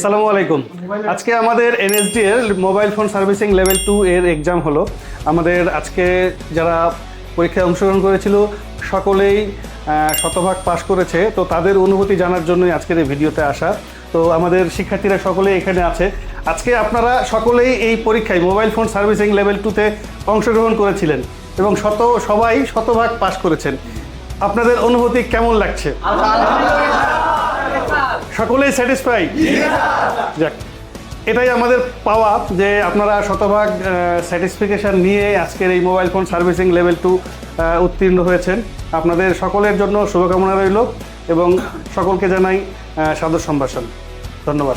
আসসালামু আলাইকুম। আজকে আমাদের এনএসডি এর mobile phone servicing level two এর এক্সাম হলো। আমাদের আজকে যারা পরীক্ষায় অংশগ্রহণ করেছিল, সকলেই শতভাগ পাশ করেছে। তো তাদের অনুভূতি জানার জন্যই আজকের এই ভিডিওতে আসা। তো আমাদের শিক্ষার্থীরা সকলেই এখানে আছে। আজকে আপনারা সকলেই এই পরীক্ষায় মোবাইল ফোন সার্ভিসিং লেভেল টুতে অংশগ্রহণ করেছিলেন এবং শত, সবাই শতভাগ পাশ করেছেন। আপনাদের অনুভূতি কেমন লাগছে? সকলেই স্যাটিসফাই যাক, এটাই আমাদের পাওয়া যে আপনারা শতভাগ স্যাটিসফিকেশান নিয়ে আজকের এই mobile phone servicing level two উত্তীর্ণ হয়েছেন। আপনাদের সকলের জন্য শুভকামনা রইল এবং সকলকে জানাই সাদর সম্ভাষণ। ধন্যবাদ।